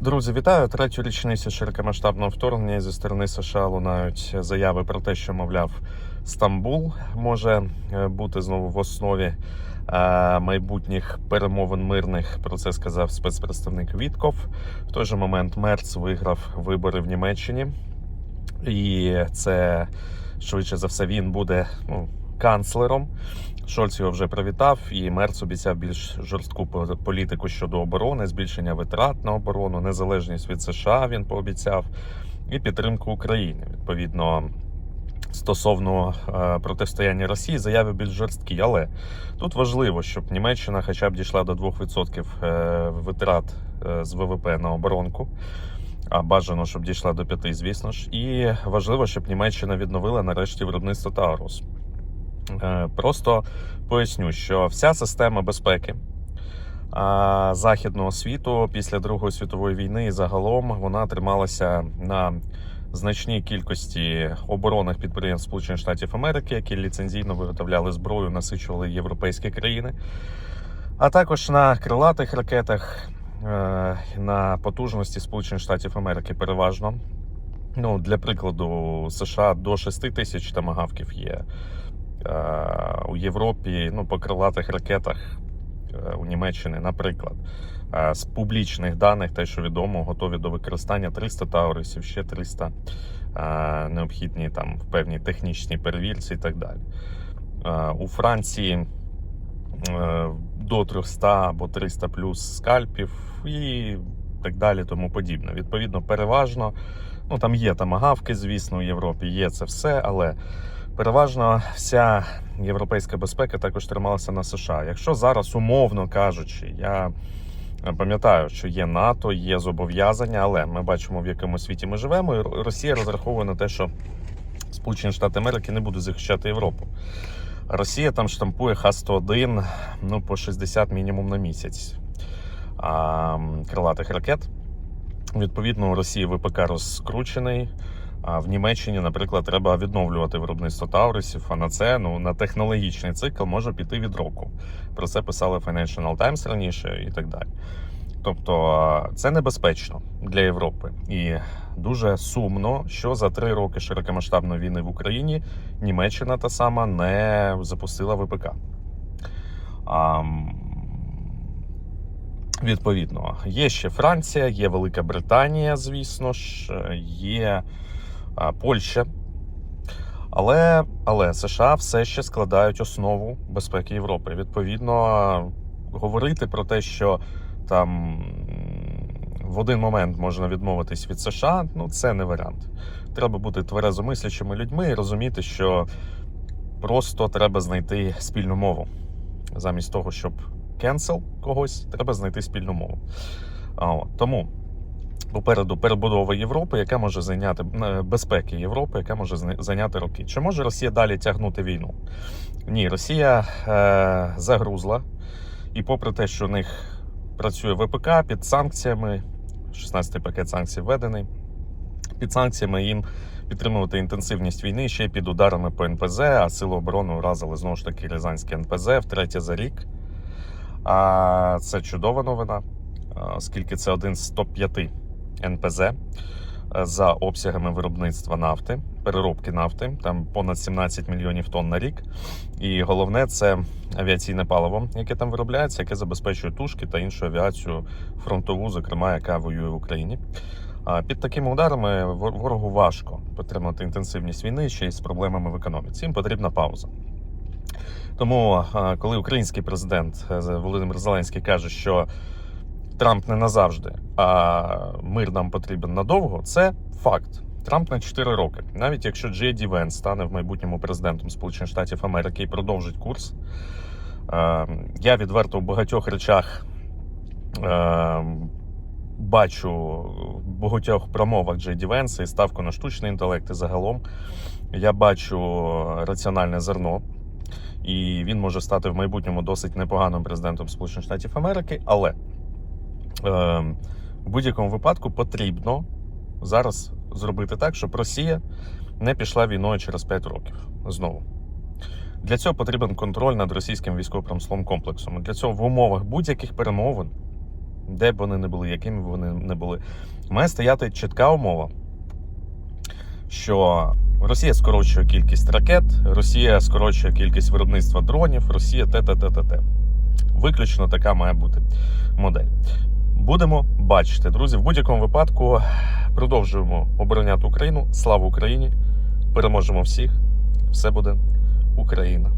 Друзі, вітаю! Третю річницю широкомасштабного вторгнення зі сторони США лунають заяви про те, що мовляв Стамбул може е, бути знову в основі е, майбутніх перемовин мирних. Про це сказав спецпредставник Вітков. В той же момент Мерц виграв вибори в Німеччині, і це швидше за все він буде ну, канцлером. Шольц його вже привітав, і Мерц обіцяв більш жорстку політику щодо оборони, збільшення витрат на оборону, незалежність від США він пообіцяв, і підтримку України. Відповідно, стосовно е, протистояння Росії, заяви більш жорсткі. Але тут важливо, щоб Німеччина хоча б дійшла до 2% е, витрат е, з ВВП на оборонку. А бажано, щоб дійшла до 5, звісно ж. І важливо, щоб Німеччина відновила нарешті виробництво Таурус. Е, Просто поясню, що вся система безпеки західного світу після Другої світової війни і загалом вона трималася на значній кількості оборонних підприємств Сполучених Штатів Америки, які ліцензійно виготовляли зброю, насичували європейські країни, а також на крилатих ракетах, е, на потужності Сполучених Штатів Америки переважно. Ну, для прикладу, США до 6 тисяч тамагавків є. Е, у Європі ну, по крилатих ракетах е, у Німеччини, наприклад, Е, з публічних даних, те, що відомо, готові до використання 300 таурисів, ще 300 е, необхідні там в певній технічній перевірці і так далі. У Франції до 300 або 300 плюс скальпів і так далі, тому подібне. Відповідно, переважно, ну там є тамагавки, звісно, у Європі є це все, але переважно вся європейська безпека також трималася на США. Якщо зараз, умовно кажучи, я пам'ятаю, що є НАТО, є зобов'язання, але ми бачимо, в якому світі ми живемо, і Росія розраховує на те, що Сполучені Штати Америки не будуть захищати Європу. Росія там штампує Х-101 ну, по 60 мінімум на місяць а, крилатих ракет. Відповідно, у Росії ВПК розкручений. В Німеччині, наприклад, треба відновлювати виробництво Таурисів, а на це ну, на технологічний цикл може піти від року. Про це писали Financial Times раніше і так далі. Тобто це небезпечно для Європи. І дуже сумно, що за три роки широкомасштабної війни в Україні Німеччина та сама не запустила ВПК. А, відповідно, є ще Франція, є Велика Британія, звісно ж, є а, Польща. Але, але США все ще складають основу безпеки Європи. Відповідно, говорити про те, що там в один момент можна відмовитись від США, ну це не варіант. Треба бути тверезомислячими людьми і розуміти, що просто треба знайти спільну мову. Замість того, щоб cancel когось, треба знайти спільну мову. Тому попереду перебудова Європи, яка може зайняти е, безпеки Європи, яка може зайняти роки. Чи може Росія далі тягнути війну? Ні, Росія е, загрузла, і попри те, що у них працює ВПК під санкціями, 16-й пакет санкцій введений. Під санкціями їм підтримувати інтенсивність війни ще під ударами по НПЗ, а сили оборони уразили знову ж таки Рязанське НПЗ втретє за рік. А це чудова новина, оскільки це один з топ-5 НПЗ е, за обсягами виробництва нафти, переробки нафти, там понад 17 мільйонів тонн на рік. І головне це авіаційне паливо, яке там виробляється, яке забезпечує тушки та іншу авіацію фронтову, зокрема, яка воює в Україні. Під такими ударами ворогу важко підтримати інтенсивність війни ще й з проблемами в економіці. Їм потрібна пауза. Тому, коли український президент е, Володимир Зеленський каже, що Трамп не назавжди, а мир нам потрібен надовго, це факт. Трамп на 4 роки. Навіть якщо Джей Ді стане в майбутньому президентом Сполучених Штатів Америки і продовжить курс, е, я відверто в багатьох речах е, бачу в багатьох промовах Джей Ді Венса і ставку на штучний інтелект і загалом. Я бачу раціональне зерно, і він може стати в майбутньому досить непоганим президентом Сполучених Штатів Америки. Але в будь-якому випадку потрібно зараз зробити так, щоб Росія не пішла війною через 5 років знову. Для цього потрібен контроль над російським військово-промисловим комплексом. Для цього в умовах будь-яких перемовин де б вони не були, якими б вони не були, має стояти чітка умова, що Росія скорочує кількість ракет, Росія скорочує кількість виробництва дронів, Росія те, те, те, те, те. Виключно така має бути модель. Будемо бачити, друзі. В будь-якому випадку продовжуємо обороняти Україну. Слава Україні! Переможемо всіх! Все буде Україна!